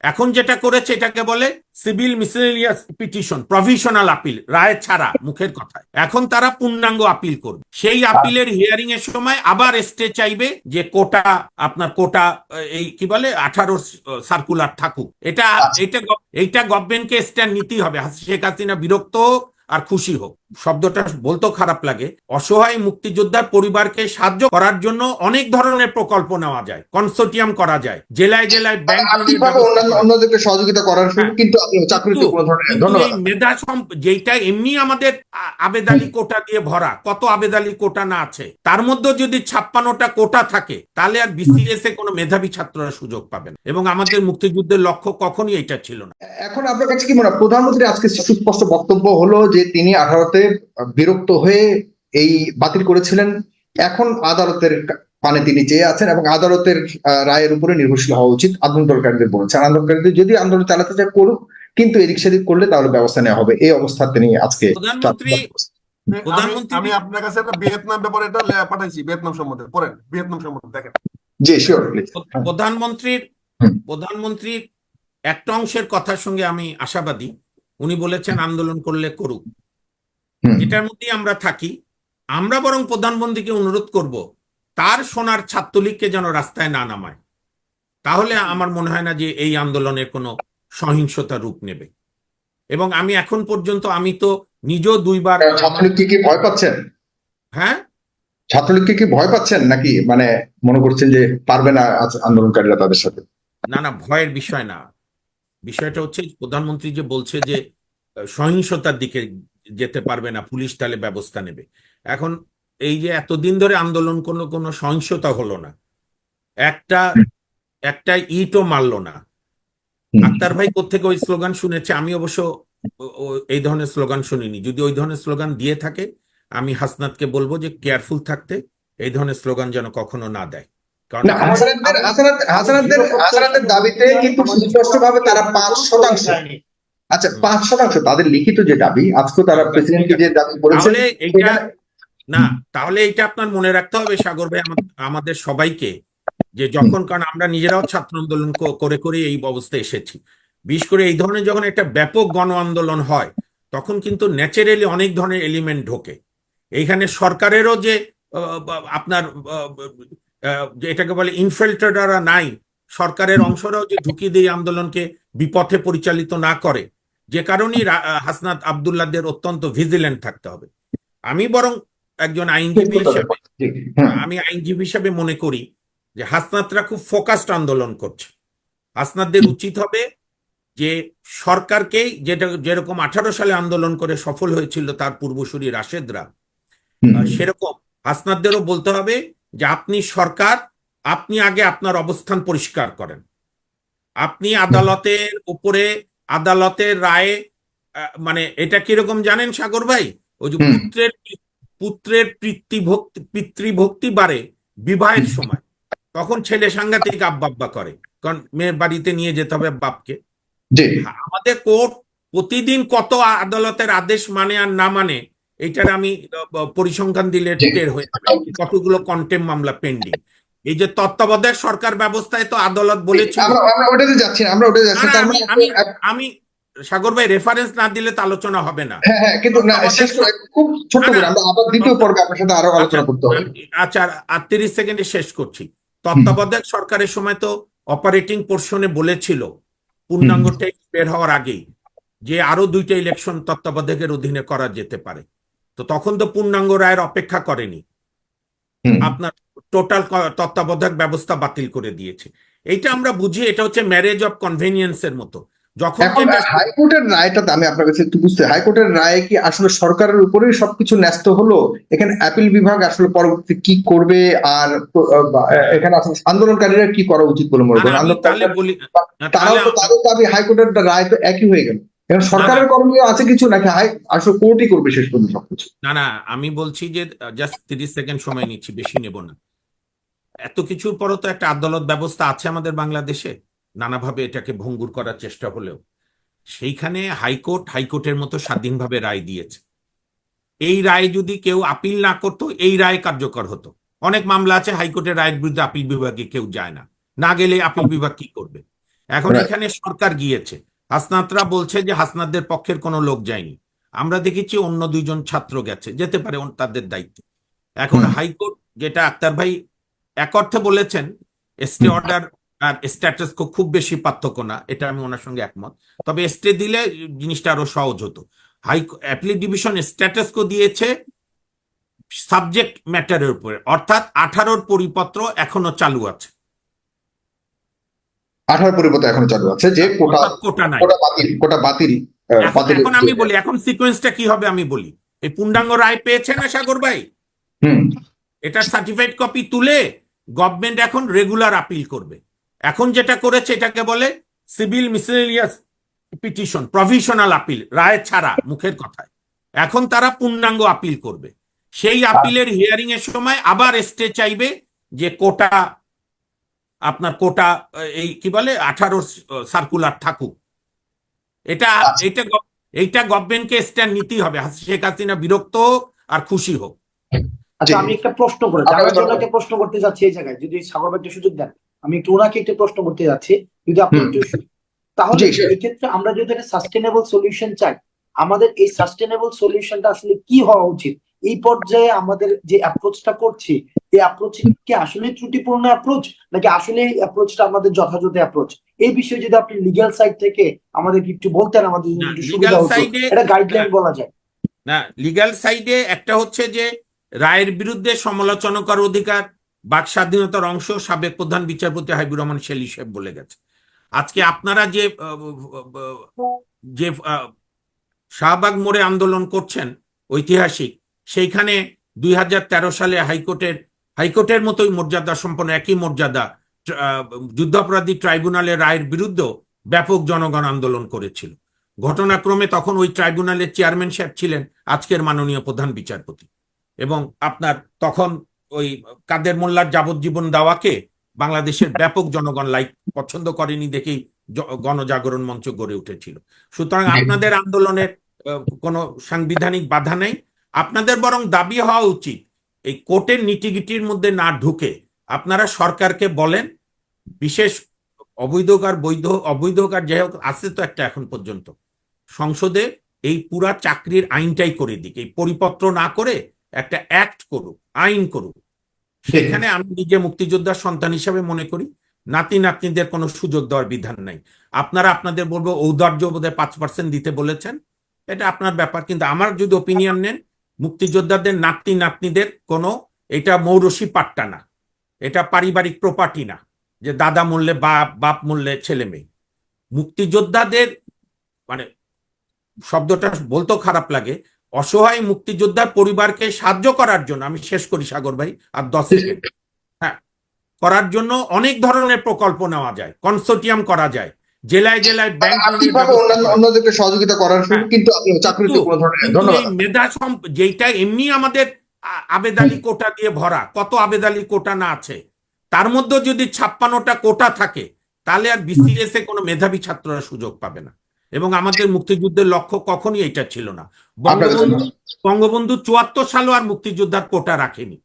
এখন যেটা করেছে এটাকে বলে civil miscellaneous petition provisional appeal রায় ছাড়া মুখের কথা এখন তারা পূর্ণাঙ্গ আপিল করবে। সেই আপিলের হিয়ারিং এর সময় আবার স্টে চাইবে যে কোটা আপনার কোটা এই কি বলে আঠারো সার্কুলার থাকুক। এটা এটা এইটা গভর্নমেন্টকে স্ট্যান্ড নিতেই হবে। শেখ হাসিনা বিরক্ত হোক আর খুশি হোক। শব্দটা বলতেও খারাপ লাগে। অসহায় মুক্তিযোদ্ধার পরিবারকে সাহায্য করার জন্য অনেক ধরনের প্রকল্প নেওয়া যায় কনসোর্টিয়াম করা যায় জেলায় জেলায় ব্যাংক অন্যদেরকে সহযোগিতা করার কিন্তু চাকরিতে কোনো ধরনের ধন্যবাদ। মেধা সম্প- যেইটা এমনি আমাদের আবেদালি কোটা দিয়ে ভরা কত আবেদালি কোটা না আছে তার মধ্যে যদি ছাপ্পান্নটা কোটা থাকে তাহলে আর বিসিএস এ কোনো মেধাবী ছাত্ররা সুযোগ পাবেন এবং আমাদের মুক্তিযুদ্ধের লক্ষ্য কখনই এটা ছিল না। এখন আপনার কাছে কি মনে হয়? প্রধানমন্ত্রী আজকে সুস্পষ্ট বক্তব্য হলো যে তিনি আঠারোতে বিরক্ত হয়ে এই বাতিল করেছিলেন। এখন আদালতের পানে তিনি চেয়ে আছেন এবং আদালতের রায়ের উপরে নির্ভরশীল হওয়া উচিত আন্দোলনকারীদের বলেছেন আন্দোলনকারীদের যদি আন্দোলন চালাতে চায় করুক। কিন্তু এদিক সেদিক করলে তাহলে ব্যবস্থা নেওয়া হবে। এই অবস্থা তিনি আজকে প্রধানমন্ত্রী আমি আপনার কাছে একটা ভিয়েতনাম ব্যাপারে এটা পাঠাইছি ভিয়েতনাম সম্বন্ধে। পড়েন ভিয়েতনাম সম্বন্ধে দেখেন। জি শিওর প্রধানমন্ত্রীর প্রধানমন্ত্রীর একটা অংশের কথার সঙ্গে আমি আশাবাদী। উনি বলেছেন আন্দোলন করলে করুক। এটার মধ্যেই আমরা থাকি। আমরা বরং প্রধানমন্ত্রীকে অনুরোধ করব তার সোনার ছাত্রলীগকে যেন রাস্তায় না নামায়। তাহলে আমার মনে হয় না যে এই আন্দোলনের কোনো সহিংসতা রূপ নেবে। এবং আমি এখন পর্যন্ত আমি তো নিজেও দুইবার ছাত্রলীগকে কি ভয় পাচ্ছেন? হ্যাঁ? ছাত্রলীগকে কি ভয় পাচ্ছেন নাকি মানে মনে করছেন যে পারবে না আন্দোলনকারীরা তাদের সাথে? না না ভয়ের বিষয় না। বিষয়টা হচ্ছে প্রধানমন্ত্রী যে বলছে যে সহিংসতার দিকে যেতে পারবে না পুলিশ তাহলে ব্যবস্থা নেবে। এখন এই যে এতদিন ধরে আন্দোলন কোনো কোনো সহিংসতা হলো না একটা একটা ইটও মারলো না। আক্তার ভাই কোথেকে ওই স্লোগান শুনেছে? আমি অবশ্য এই ধরনের স্লোগান শুনিনি। যদি ওই ধরনের স্লোগান দিয়ে থাকে আমি হাসনাতকে বলব যে কেয়ারফুল থাকতে এই ধরনের স্লোগান যেন কখনো না দেয়। কারণ হাসানাতদের দাবিতে কিন্তু সুস্পষ্টভাবে তারা পাঁচ শতাংশ। আচ্ছা পাঁচ শতাংশ তাদের লিখিত যে দাবি আজকে তারা প্রেসিডেন্টকে যে দাবি তাহলে না তাহলে এইটা আপনার মনে রাখতে হবে সাগর ভাই আমাদের সবাইকে যে যখন কারণ আমরা নিজেরাও ছাত্র আন্দোলন করে করে এই অবস্থায় এসেছি। বিশেষ করে এই ধরনের যখন একটা ব্যাপক গণ আন্দোলন হয় তখন কিন্তু ন্যাচারালি অনেক ধরনের এলিমেন্ট ঢোকে। এইখানে সরকারেরও যে আপনার এটাকে বলে ইনফিল্ট্রেটাররা নাই সরকারের অংশরাও যে ঢুকিয়ে দিয়ে আন্দোলনকে বিপথে পরিচালিত না করে যে কারণেই হাসনাত আবদুল্লাহদের অত্যন্ত ভিজিল্যান্ট থাকতে হবে। আমি বরং একজন আইনজীবী হিসেবে আমি আইনজীবী হিসেবে মনে করি যে হাসনাতরা খুব ফোকাসড আন্দোলন করছে। হাসনাতদের উচিত হবে যে সরকারকেই যেটা যেরকম আঠারো সালে আন্দোলন করে সফল হয়েছিল তার পূর্বসূরি রাশেদরা সেরকম হাসনাতদেরও বলতে হবে যে আপনি সরকার আপনি আগে আপনার অবস্থান পরিষ্কার করেন। আপনি আদালতের উপরে আদালতের রায়ে মানে এটা কীরকম জানেন সাগর ভাই? ওই যে পুত্রের পুত্রের পিতৃভক্তি পিতৃভক্তি বাড়ে বিবাহের সময়। তখন ছেলে সাংঘাতিক আব্বা আব্বা করে। কারণ মেয়ের বাড়িতে নিয়ে যেতে হবে বাপকে। আমাদের কোর্ট প্রতিদিন কত আদালতের আদেশ মানে আর না মানে এইটার আমি পরিসংখ্যান দিলে। টের হয়ে যাবে। কতগুলো কন্টেম মামলা পেন্ডিং এই যে তত্ত্বাবধায়ক সরকার ব্যবস্থায় তো আদালত বলেছিল। আমরা আমরা ওটাতে যাচ্ছি আমরা ওটাতে যাচ্ছি না, না, না, তার আমি মানে আমি আমি সাগর ভাই রেফারেন্স না দিলে তো আলোচনা হবে না। হ্যাঁ হ্যাঁ কিন্তু না শেষ করে খুব ছোট্ট করে আমরা আবার দ্বিতীয় পর্বে আপনার সাথে আরও আলোচনা করতে হবে। আচ্ছা আর তিরিশ সেকেন্ডে শেষ করছি। তত্ত্বাবধায়ক সরকারের সময় তো অপারেটিং পোর্শনে বলেছিল পূর্ণাঙ্গ টেক্সট বের হওয়ার আগেই যে আরও দুইটা ইলেকশন তত্ত্বাবধায়কের অধীনে করা যেতে পারে। তো তখন তো পূর্ণাঙ্গ রায়ের অপেক্ষা করেনি। আপনার টোটাল তত্ত্বাবধায়ক ব্যবস্থা বাতিল করে দিয়েছে। এইটা আমরা বুঝি এটা হচ্ছে ম্যারেজ অফ কনভেনিয়েন্স এর মতো। যখন হাইকোর্টের রায়টা আমি আপনার কাছে একটু বুঝতে হাইকোর্টের রায় কি আসলে সরকারের উপরেই সবকিছু ন্যস্ত হলো? এখানে অ্যাপিল বিভাগ আসলে পরবর্তী কি করবে? আর এখানে আসলে আন্দোলনকারীরা কি করা উচিত বলে মনে করেন? তারাও তো তাদের দাবি হাইকোর্টের রায় তো একই হয়ে গেল। এখন সরকারের করণীয় আছে কিছু নাকি? হাই আসলে কোর্টই করবে শেষ পর্যন্ত সবকিছু? না না আমি বলছি যে জাস্ট তিরিশ সেকেন্ড সময় নিচ্ছি বেশি নেব না। এত কিছুর পরও তো একটা আদালত ব্যবস্থা আছে আমাদের বাংলাদেশে। নানাভাবে এটাকে ভঙ্গুর করার চেষ্টা হলেও। সেইখানে হাইকোর্ট হাইকোর্টের মতো স্বাধীনভাবে রায় দিয়েছে। এই রায় যদি কেউ আপিল না করতো এই রায় কার্যকর হতো। অনেক মামলা আছে হাইকোর্টের রায়ের বিরুদ্ধে আপিল বিভাগে কেউ যায় না। না গেলে আপিল বিভাগ কি করবে? এখন এখানে সরকার গিয়েছে। হাসনাতরা বলছে যে হাসনাতদের পক্ষের কোনো লোক যায়নি। আমরা দেখেছি অন্য দুইজন ছাত্র গেছে যেতে পারে তাদের দায়িত্ব। এখন হাইকোর্ট যেটা আক্তার ভাই এক অর্থে বলেছেন স্টে অর্ডার আর স্ট্যাটাস খুব বেশি পার্থক্য না এটা আমি ওনার সঙ্গে একমত। তবে স্টে দিলে জিনিসটা আরও সহজ হতো। High appeal division status quo দিয়েছে সাবজেক্ট ম্যাটারের উপরে অর্থাৎ আঠারোর পরিপত্র এখনও চালু আছে। আঠারো এখনও চালু আছে যে কোটা কোটা নাই। কোটা বাতিল কোটা বাতিল এখন আমি বলি এখন সিকোয়েন্সটা কি হবে আমি বলি। এই পূর্ণাঙ্গ রায় পেয়েছে না সাগর ভাই? হুম। এটা সার্টিফাইড কপি তুলে গভর্নমেন্ট এখন রেগুলার আপিল করবে। এখন যেটা করেছে এটাকে বলে civil miscellaneous petition provisional appeal রায় ছাড়া, মুখের কথায়। এখন তারা পূর্ণাঙ্গ আপিল করবে। সেই আপিলের হিয়ারিং এর সময় আবার স্টে চাইবে যে কোটা, আপনার কোটা, এই কি বলে, আঠারো সার্কুলার থাকুক। এটা। এটা এইটা গভর্নমেন্টকে স্ট্যান্ড নিতেই হবে। শেখ হাসিনা বিরক্ত হোক আর খুশি হোক। আচ্ছা আমি একটা প্রশ্ন করে। একটা প্রশ্ন করতে যাচ্ছি এই জায়গায় যদি সাগর ভাই একটু সুযোগ দেন আমি একটু ওনাকে একটা প্রশ্ন করতে যাচ্ছি যদি আপনি একটু তাহলে জি, sure. এই ক্ষেত্রে আমরা যদি একটা সাস্টেনেবল সলিউশন চাই আমাদের এই সাস্টেনেবল সলিউশনটা আসলে কি হওয়া উচিত? এই পর্যায়ে আমাদের যে অ্যাপ্রোচটা করছি এই অ্যাপ্রোচ কি আসলে ত্রুটিপূর্ণ অ্যাপ্রোচ নাকি আসলে এই অ্যাপ্রোচটা আমাদের যথাযথ অ্যাপ্রোচ এই বিষয়ে যদি আপনি লিগ্যাল সাইড থেকে আমাদের একটু বলতেন আমাদের সুবিধা হতো। এটা গাইডলাইন বলা যায়। না লিগ্যাল সাইডে একটা হচ্ছে যে রায়ের বিরুদ্ধে সমালোচনা করার অধিকার, বাক স্বাধীনতার অংশ সাবেক প্রধান বিচারপতি হাবিবুর রহমান শেলি সাহেব বলে গেছে। আজকে আপনারা যে যে শাহবাগ মোড়ে আন্দোলন করছেন ঐতিহাসিক, সেইখানে দুই হাজার তেরো সালে হাইকোর্টের হাইকোর্টের মতোই মর্যাদা সম্পন্ন, একই মর্যাদা যুদ্ধাপরাধী ট্রাইব্যুনালের রায়ের বিরুদ্ধেও ব্যাপক জনগণ আন্দোলন করেছিল। ঘটনাক্রমে তখন ওই ট্রাইব্যুনালের চেয়ারম্যান সাহেব ছিলেন আজকের মাননীয় প্রধান বিচারপতি। এবং আপনার তখন ওই কাদের মোল্লার যাবজ্জীবন দাওয়াকে বাংলাদেশের ব্যাপক জনগণ লাইক পছন্দ করেনি দেখেই গণজাগরণ মঞ্চ গড়ে উঠেছিল। সুতরাং আপনাদের আন্দোলনের কোনো সাংবিধানিক বাধা নেই। আপনাদের বরং দাবি হওয়া উচিত এই কোর্টের নিটিগিটির মধ্যে না ঢুকে আপনারা সরকারকে বলেন বিশেষ অবৈধ হোক আর বৈধ অবৈধ হোক আর যাই হোক আছে তো একটা এখন পর্যন্ত। সংসদে এই পুরা চাকরির আইনটাই করে দিক এই পরিপত্র না করে একটা অ্যাক্ট করুক আইন করুক। সেখানে আমি নিজে মুক্তিযোদ্ধার সন্তান হিসাবে মনে করি নাতি নাতনিদের কোনো সুযোগ দেওয়ার বিধান নাই। আপনারা আপনাদের বলব ঔদার্য বোধহয় পাঁচ পার্সেন্ট দিতে বলেছেন। এটা আপনার ব্যাপার কিন্তু আমার যদি ওপিনিয়ন নেন মুক্তিযোদ্ধাদের নাতি নাতনিদের কোনো এটা মৌরসি পাট্টা না। এটা পারিবারিক প্রপার্টি না যে দাদা মূল্যে বাপ বাপ মূল্যে ছেলে মেয়ে। মুক্তিযোদ্ধাদের মানে শব্দটা বলতেও খারাপ লাগে অসহায় মুক্তিযোদ্ধার পরিবারকে সাহায্য করার জন্য আমি শেষ করি সাগর ভাই আর দশ সেকেন্ড। হ্যাঁ করার জন্য অনেক ধরনের প্রকল্প নেওয়া যায় কনসোর্টিয়াম করা যায় জেলায় জেলায় ব্যাংক অন্যদেরকে সহযোগিতা করার হ্যাঁ। কিন্তু চাকরিতে কোনো ধরনের ধন্যবাদ। মেধা সম্প যেটা এমনি আমাদের আবেদালি কোটা দিয়ে ভরা কত আবেদালি কোটা না আছে তার মধ্যে যদি ছাপ্পান্নটা কোটা থাকে তাহলে আর বিসিএস এ কোনো মেধাবী ছাত্ররা সুযোগ পাবে না। এবং আমাদের মুক্তিযুদ্ধের লক্ষ্য কখনই এটা ছিল না। বঙ্গবন্ধু বঙ্গবন্ধু চুয়াত্তর সালও আর মুক্তিযোদ্ধার কোটা রাখেনি।